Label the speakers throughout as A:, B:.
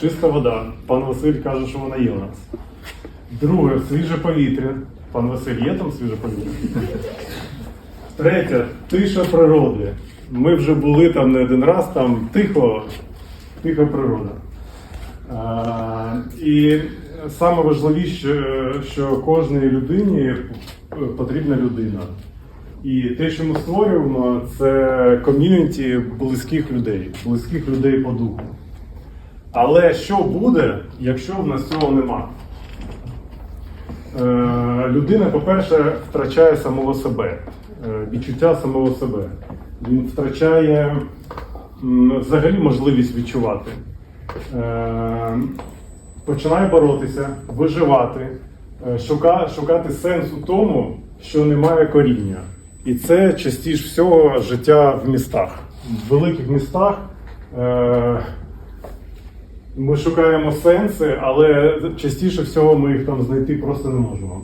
A: Чиста вода. Пан Василь каже, що вона є у нас. Друге, свіже повітря. Пан Василь, є там свіже повітря? Третє, тиша природи. Ми вже були там не один раз, там тихо, тиха природа. А, і саме важливіше, що кожній людині потрібна людина. І те, що ми створюємо, це ком'юніті близьких людей, близьких людей по духу. Але що буде, якщо в нас цього нема? Е, людина, по-перше, втрачає самого себе, е, відчуття самого себе. Він втрачає м, взагалі можливість відчувати. Е, починає боротися, виживати, е, шука, шукати сенс у тому, що немає коріння. І це частіше всього життя в містах. В великих містах. Е, ми шукаємо сенси, але частіше всього ми їх там знайти просто не можемо.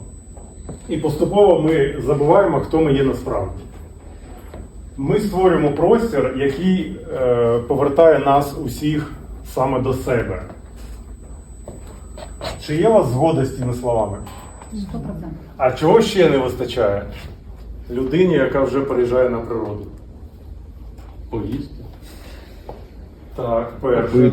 A: І поступово ми забуваємо, хто ми є насправді. Ми створюємо простір, який е, повертає нас усіх саме до себе. Чи є у вас згода з цими словами? А чого ще не вистачає людині, яка вже переїжджає на природу?
B: Поїсти.
A: Так, перше.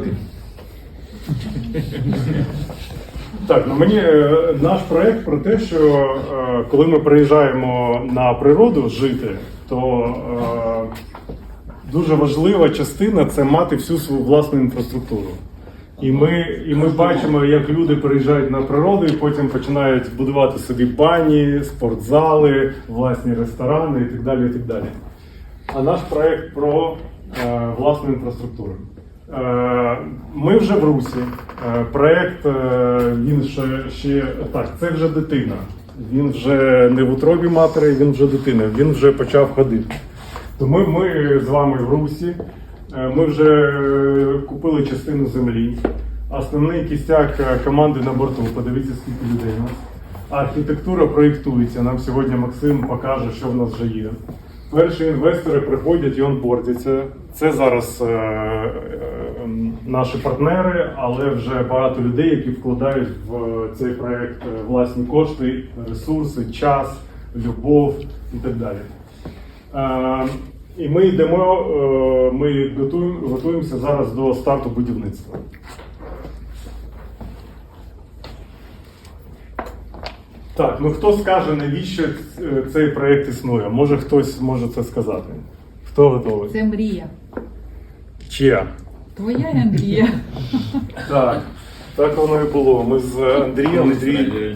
A: Так, ну мені е, наш проект про те, що е, коли ми приїжджаємо на природу жити, то е, дуже важлива частина це мати всю свою власну інфраструктуру. І ми, і ми бачимо, як люди приїжджають на природу і потім починають будувати собі бані, спортзали, власні ресторани і так далі. І так далі. А наш проект про е, власну інфраструктуру. Е, ми вже в Русі. Е, проект е, він ще, ще так, це вже дитина. Він вже не в утробі матері, він вже дитина, він вже почав ходити. Тому ми з вами в Русі. Ми вже купили частину землі. Основний кістяк команди на борту. Подивіться, скільки людей у нас. Архітектура проєктується. Нам сьогодні Максим покаже, що в нас вже є. Перші інвестори приходять і онбордяться. Це зараз е, е, наші партнери, але вже багато людей, які вкладають в цей проект е, власні кошти, ресурси, час, любов і так далі. Е, і ми йдемо, е, ми готуємо, готуємося зараз до старту будівництва. Так, ну хто скаже, навіщо цей проєкт існує? Може хтось може це сказати? Хто готовий?
C: Це мрія.
A: Чия?
C: Твоя і Андрія.
A: Так, так воно і було. Ми з Андрієм. Андрій,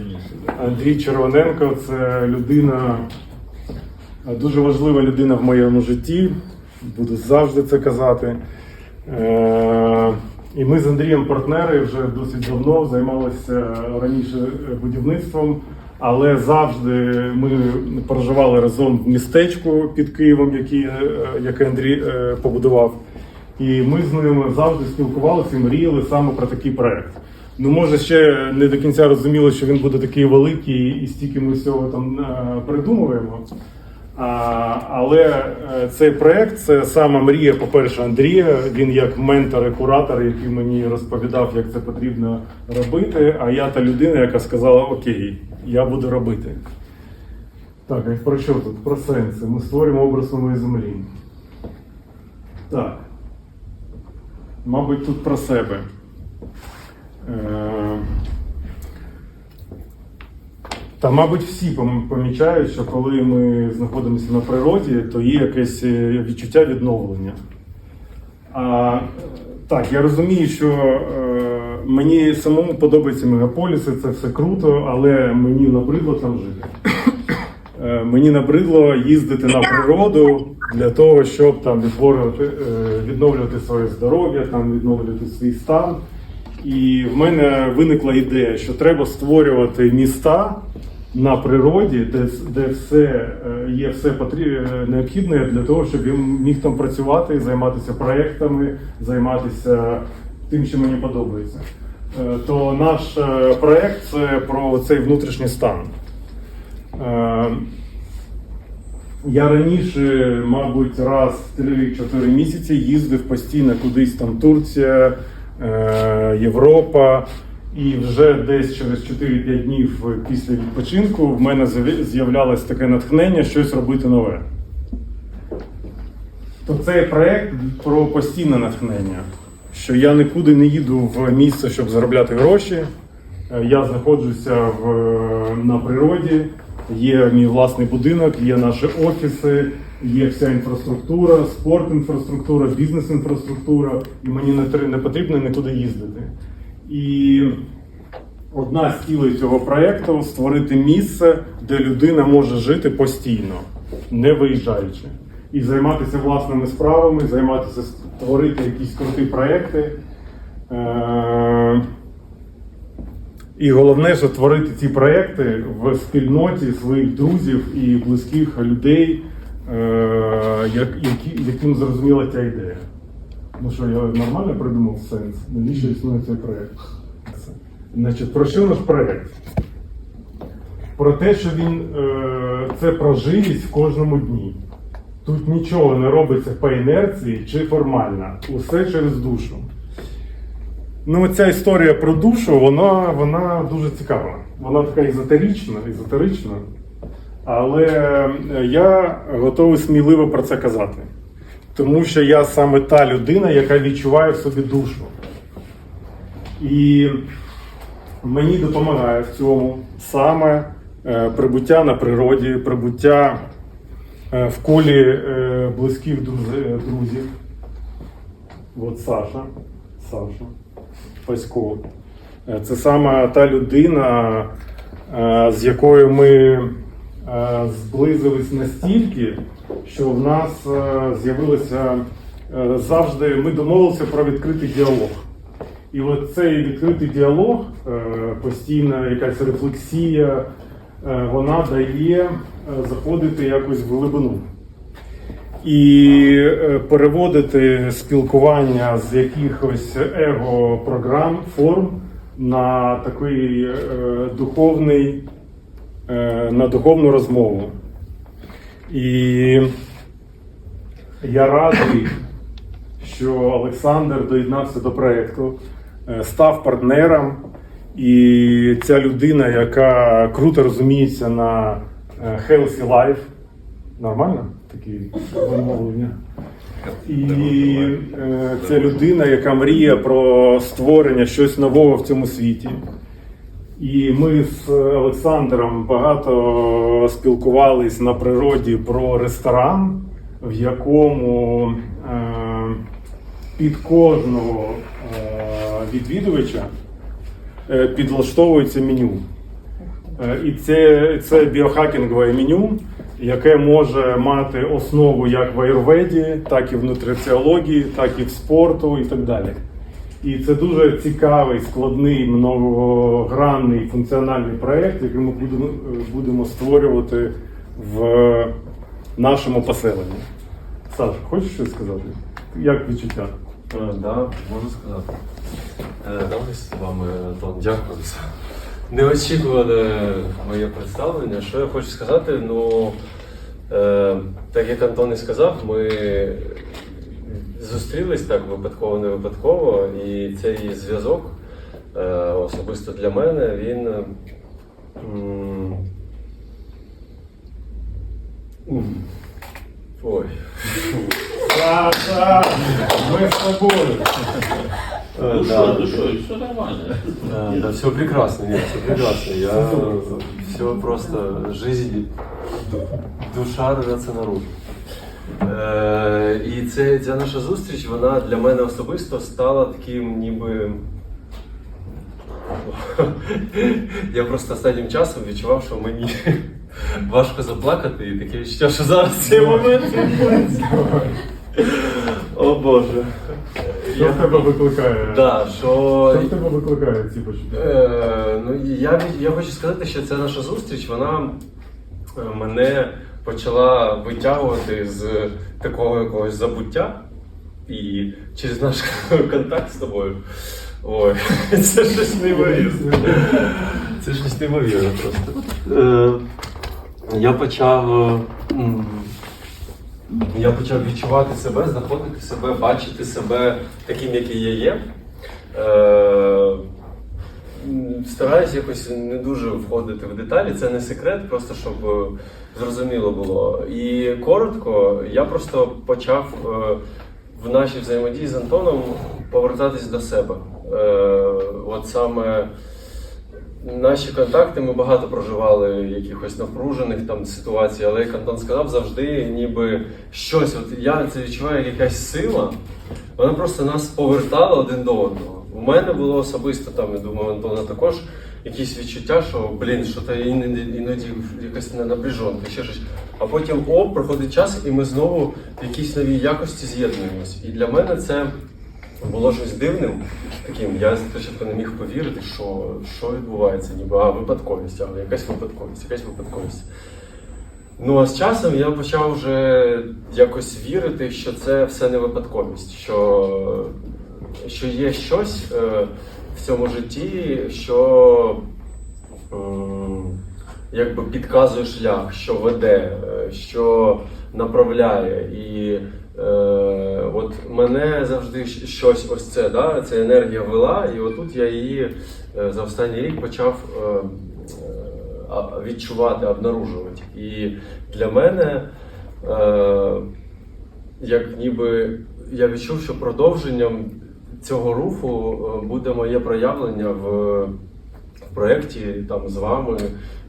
A: Андрій Червоненко це людина, дуже важлива людина в моєму житті. Буду завжди це казати. Е, І ми з Андрієм партнери вже досить давно займалися раніше будівництвом, але завжди ми проживали разом в містечку під Києвом, який, е, Андрій е, побудував. І ми з ними завжди спілкувалися і мріяли саме про такий проект. Ну, може, ще не до кінця розуміли, що він буде такий великий, і стільки ми всього там е, придумуємо. Але е, цей проект це саме мрія, по-перше, Андрія. Він як ментор і куратор, який мені розповідав, як це потрібно робити. А я та людина, яка сказала: Окей, я буду робити. Так, а про що тут? Про сенси. Ми створюємо образ нової землі. Так. Мабуть, тут про себе. Е, Та, мабуть, всі помічають, що коли ми знаходимося на природі, то є якесь е, відчуття відновлення. А, так, я розумію, що е, мені самому подобаються мегаполіси, це все круто, але мені набридло там жити. Е, Мені набридло їздити на природу для того, щоб там відтворювати, е, відновлювати своє здоров'я, там відновлювати свій стан. І в мене виникла ідея, що треба створювати міста на природі, де, де все е, є все необхідне для того, щоб він міг там працювати, займатися проектами, займатися тим, що мені подобається. Е, То наш е, проект це про цей внутрішній стан. Е, Я раніше, мабуть, раз в 3-4 місяці їздив постійно кудись там Турція, е, Європа. І вже десь через 4-5 днів після відпочинку в мене з'являлось таке натхнення щось робити нове. То цей проект про постійне натхнення, що я нікуди не їду в місце, щоб заробляти гроші. Е, Я знаходжуся в, на природі, є мій власний будинок, є наші офіси, є вся інфраструктура, спорт-інфраструктура, бізнес-інфраструктура, і мені не потрібно нікуди їздити. І одна з цілей цього проєкту створити місце, де людина може жити постійно, не виїжджаючи. І займатися власними справами, займатися створити якісь круті проєкти. Е- і головне, що творити ці проекти в спільноті своїх друзів і близьких людей, е, яким зрозуміла ця ідея. Ну що, я нормально придумав сенс? Навіщо існує цей проєкт? Значить, про що наш проєкт? Про те, що він е, це про живість в кожному дні. Тут нічого не робиться по інерції чи формально. Усе через душу. Ну, ця історія про душу, вона, вона дуже цікава. Вона така езотерична, езотерична. Але е, я готовий сміливо про це казати. Тому що я саме та людина, яка відчуває в собі душу. І мені допомагає в цьому саме е, прибуття на природі, прибуття е, в колі е, близьких друзів. От Саша. Саша. Пасько. Це саме та людина, з якою ми зблизились настільки, що в нас е, з'явилося е, завжди, ми домовилися про відкритий діалог. І от цей відкритий діалог, е, постійна якась рефлексія, е, вона дає е, заходити якось в глибину. І е, переводити спілкування з якихось его-програм, форм на такий е, духовний, е, на духовну розмову. І я радий, що Олександр доєднався до проєкту, е, став партнером. І ця людина, яка круто розуміється на е, healthy life, нормально? Такі вимовлення. І е, це людина, яка мріє про створення щось нового в цьому світі. І ми з Олександром багато спілкувались на природі про ресторан, в якому е, під кожного е, відвідувача е, підлаштовується меню. І це, це біохакінгове меню, яке може мати основу як в аюрведі, так і в нутриціології, так і в спорту і так далі. І це дуже цікавий, складний, многогранний функціональний проєкт, який ми будемо, будемо створювати в нашому поселенні. Саш, хочеш щось сказати? Як відчуття?
B: Е, Да, можу сказати. Е, Давай з вами, Антон, дякую за неочікуване моє представлення. Що я хочу сказати? Ну, е, так як Антон і сказав, ми зустрілись так випадково, не випадково, і цей зв'язок е, особисто для мене, він. Ой.
A: Саша, ми з тобою.
B: Е, да.
D: что, ну что, все нормально.
B: Да, да, все прекрасно, нет, все прекрасно. Я все просто жизнь, душа рвется наружу. Е, і це, ця наша зустріч, вона для мене особисто стала таким ніби. Я просто останнім часом відчував, що мені важко заплакати, і таке відчуття, що зараз цей момент. О Боже.
A: Що в тебе викликає?
B: Да, що...
A: Що в тебе викликає ці почуття?
B: Е, ну, я, я хочу сказати, що ця наша зустріч, вона е, мене почала витягувати з такого якогось забуття. І через наш контакт з тобою. Ой, це щось неймовірне. Це щось неймовірне просто. Е, я почав. е, Я почав відчувати себе, знаходити себе, бачити себе таким, який я є. Стараюсь якось не дуже входити в деталі, це не секрет, просто щоб е, зрозуміло було. І коротко, я просто почав е, в нашій взаємодії з Антоном повертатись до себе. Е, От саме Наші контакти ми багато проживали якихось напружених там ситуацій, але як Антон сказав, завжди ніби щось. От я це відчуваю, якась сила. Вона просто нас повертала один до одного. У мене було особисто там, я думаю, Антона також якісь відчуття, що блін, що то іноді, якась не напряжонка, ще щось. А потім оп, проходить час, і ми знову в якійсь новій якості з'єднуємось. І для мене це було щось дивним таким. Я спочатку не міг повірити, що, що відбувається, ніби а випадковість, а якась випадковість, якась випадковість. Ну а з часом я почав вже якось вірити, що це все не випадковість, що, що є щось е, в цьому житті, що е, якби підказує шлях, що веде, е, що направляє. І е, от мене завжди щось ось це, да, ця енергія вела, і отут я її е, за останній рік почав е, відчувати, обнаружувати. І для мене, е, як ніби я відчув, що продовженням цього руху е, буде моє проявлення в, проєкті там з вами.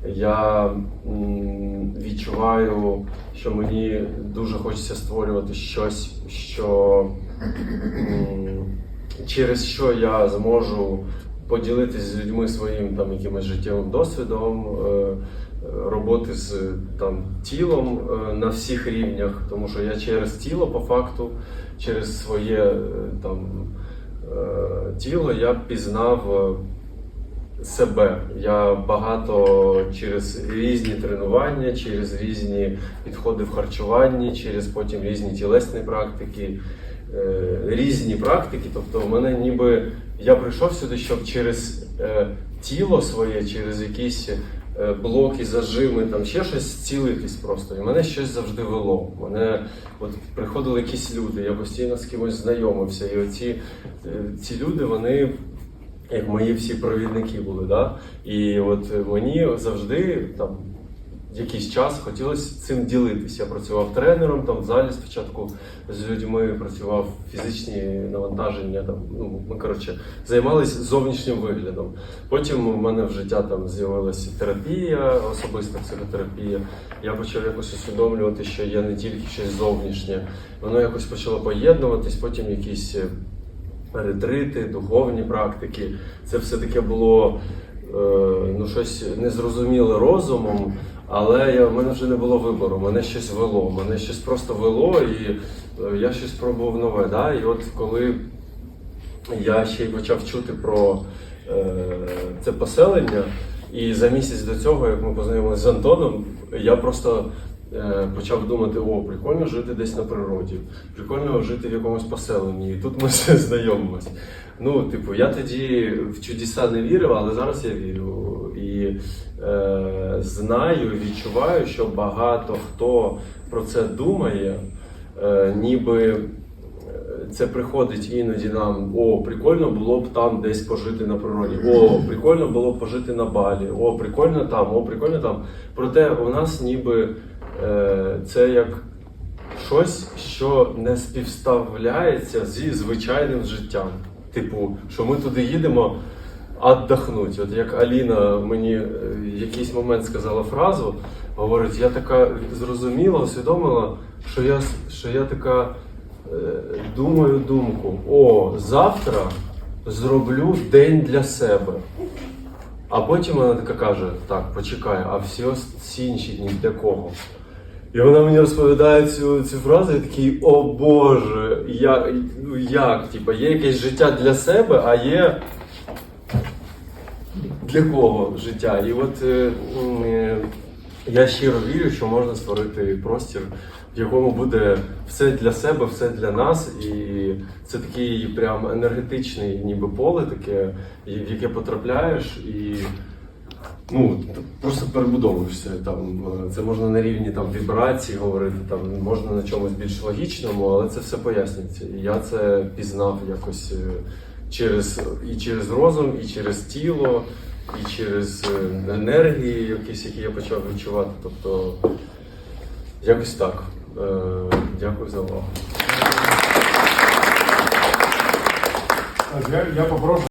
B: Я відчуваю, що мені дуже хочеться створювати щось, що через що я зможу поділитися з людьми своїм там якимось життєвим досвідом, е, роботи з там тілом е, на всіх рівнях, тому що я через тіло по факту, через своє е, там тіло я пізнав. себе. Я багато через різні тренування, через різні підходи в харчуванні, через потім різні тілесні практики, різні практики. Тобто, в мене ніби я прийшов сюди, щоб через е, тіло своє, через якісь е, блоки, зажими, там ще щось зцілитись просто. І мене щось завжди вело. Мене от приходили якісь люди, я постійно з кимось знайомився. І оці е, ці люди, вони як мої всі провідники були. Да? І от мені завжди там якийсь час хотілося цим ділитися. Я працював тренером там в залі спочатку з людьми, працював фізичні навантаження. Там, ну, ми коротше займалися зовнішнім виглядом. Потім у мене в життя там з'явилася терапія, особиста психотерапія. Я почав якось усвідомлювати, що є не тільки щось зовнішнє, воно якось почало поєднуватись, потім якісь. е, ретрити, духовні практики. Це все таке було е, ну, щось незрозуміле розумом, але я, в мене вже не було вибору, мене щось вело, мене щось просто вело, і е, я щось пробував нове. Да? І от коли я ще й почав чути про е, це поселення, і за місяць до цього, як ми познайомилися з Антоном, я просто е, почав думати: о, прикольно жити десь на природі, прикольно жити в якомусь поселенні. І тут ми все знайомимось. Ну, типу, я тоді в чудеса не вірив, але зараз я вірю. Е, знаю, відчуваю, що багато хто про це думає, е, ніби це приходить іноді нам. О, прикольно було б там десь пожити на природі. О, прикольно було б пожити на балі. О, прикольно там, о, прикольно там. Проте у нас ніби е, це як щось, що не співставляється зі звичайним життям. Типу, що ми туди їдемо віддохнути. От як Аліна мені е, в якийсь момент сказала фразу, говорить, я така зрозуміла, усвідомила, що я, що я така е, думаю думку: о, завтра зроблю день для себе. А потім вона така каже: так, почекай, а всі, всі інші дні для кого? І вона мені розповідає цю, цю фразу, я такий, о Боже, як, ну як? Типа, є якесь життя для себе, а є для кого життя? І от е, е, я щиро вірю, що можна створити простір, в якому буде все для себе, все для нас. І це такий прям енергетичний ніби поле, таке, в яке потрапляєш і. Ну, просто перебудовуєшся там. Це можна на рівні там вібрацій говорити, там можна на чомусь більш логічному, але це все пояснюється. І я це пізнав якось е, через, і через розум, і через тіло, і через е, енергії, якісь, які я почав відчувати. Тобто, якось так. Е, Дякую за увагу.
A: Я, я попрошу